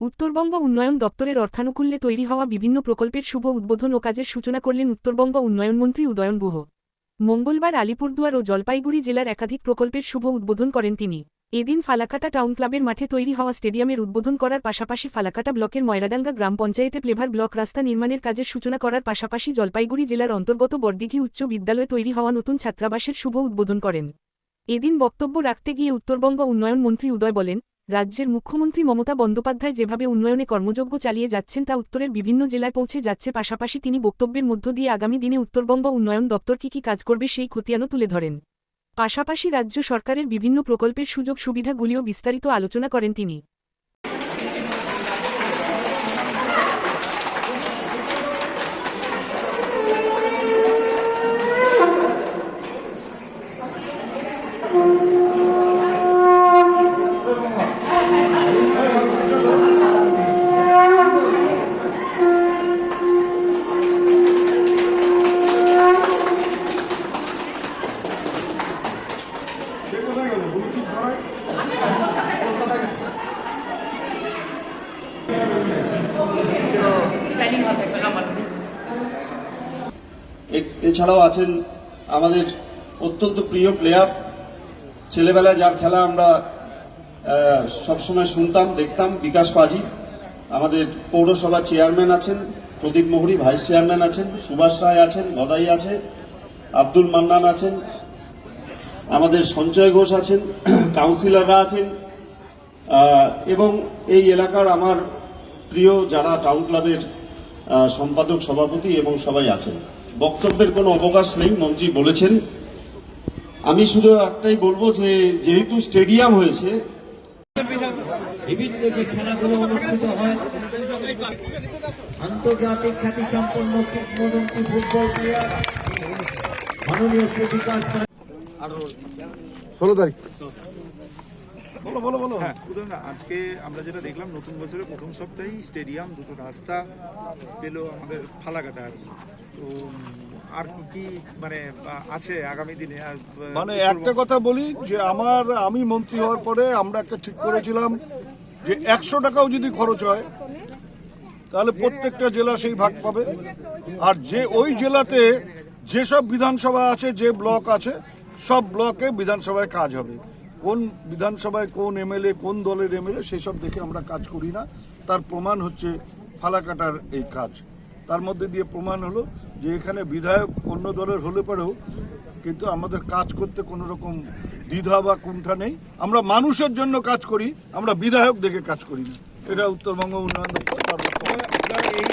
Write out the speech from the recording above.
উত্তরবঙ্গ উন্নয়ন দপ্তরের অর্থানুকূল্যে তৈরি হওয়া বিভিন্ন প্রকল্পের শুভ উদ্বোধন ও কাজের সূচনা করলেন উত্তরবঙ্গ উন্নয়নমন্ত্রী উদয়ন গুহ। মঙ্গলবার আলিপুরদুয়ার ও জলপাইগুড়ি জেলার একাধিক প্রকল্পের শুভ উদ্বোধন করেন তিনি। এদিন ফালাকাটা টাউন ক্লাবের মাঠে তৈরি হওয়া স্টেডিয়ামের উদ্বোধন করার পাশাপাশি ফালাকাটা ব্লকের ময়রাডাঙ্গা গ্রাম পঞ্চায়েতে প্লেভার ব্লক রাস্তা নির্মাণের কাজের সূচনা করার পাশাপাশি জলপাইগুড়ি জেলার অন্তর্গত বর্দিঘি উচ্চ বিদ্যালয়ে তৈরি হওয়া নতুন ছাত্রাবাসের শুভ উদ্বোধন করেন। এদিন বক্তব্য রাখতে গিয়ে উত্তরবঙ্গ উন্নয়ন মন্ত্রী উদয় বলেন রাজ্যের মুখ্যমন্ত্রী মমতা বন্দ্যোপাধ্যায় যেভাবে উন্নয়নে কর্মযজ্ঞ চালিয়ে যাচ্ছেন তা উত্তরের বিভিন্ন জেলায় পৌঁছে যাচ্ছে, পাশাপাশি তিনি বক্তব্যের মধ্য দিয়ে আগামী দিনে উত্তরবঙ্গ উন্নয়ন দপ্তর কী কী কাজ করবে সেই খতিয়ানও তুলে ধরেন। পাশাপাশি রাজ্য সরকারের বিভিন্ন প্রকল্পের সুযোগ সুবিধাগুলিও বিস্তারিত আলোচনা করেন তিনি। এছাড়াও আছেন আমাদের অত্যন্ত প্রিয় প্লেয়ার ছেলেবেলায় যার খেলা আমরা সবসময় শুনতাম, দেখতাম, বিকাশ পাজি। আমাদের পৌরসভা চেয়ারম্যান আছেন, প্রদীপ মোহরি ভাইস চেয়ারম্যান আছেন, সুভাষ রায় আছেন, গদাই আছে, আব্দুল মান্নান আছেন আমাদের সঞ্চয় ঘোষ আছেন কাউন্সিলররা আছেন এবং এই এলাকার আমার প্রিয় যারা টাউন ক্লাবের সম্পাদক, সভাপতি এবং সবাই আছেন। বক্তব্যের কোনো অবকাশ নেই মন্ত্রী বলেছেন। আমি শুধু একটাই বলব যে, যেহেতু স্টেডিয়াম হয়েছে হয় কিংবদন্তি ফুটবল প্লেয়ার, মাননীয় ষোলো তারিখ। বলো বলো বলো। হ্যাঁ আজকে আমরা যেটা দেখলাম নতুন বছরের প্রথম সপ্তাহেই স্টেডিয়াম দুটো রাস্তা পেল আমাদের ফালাকাটা আর কি। তো আর কি কি মানে আছে আগামী দিনে? মানে একটা কথা বলি যে আমার আমি মন্ত্রী হওয়ার পরে আমরা একটা ঠিক করেছিলাম যে একশো টাকাও যদি খরচ হয় তাহলে প্রত্যেকটা জেলা সেই ভাগ পাবে। আর যে ওই জেলাতে যেসব বিধানসভা আছে যে ব্লক আছে সব ব্লকে বিধানসভায় কাজ হবে। কোন বিধানসভায় কোন এমএলএ, কোন দলের এমএলএ, সেসব দেখে আমরা কাজ করি না। তার প্রমাণ হচ্ছে ফালাকাটার এই কাজ। তার মধ্যে দিয়ে প্রমাণ হলো যে এখানে বিধায়ক অন্য দলের হলে পরেও কিন্তু আমাদের কাজ করতে কোনো রকম দ্বিধা বা কুণ্ঠা নেই। আমরা মানুষের জন্য কাজ করি, আমরা বিধায়ক দেখে কাজ করি না। এটা উত্তরবঙ্গ উন্নয়ন দপ্তর।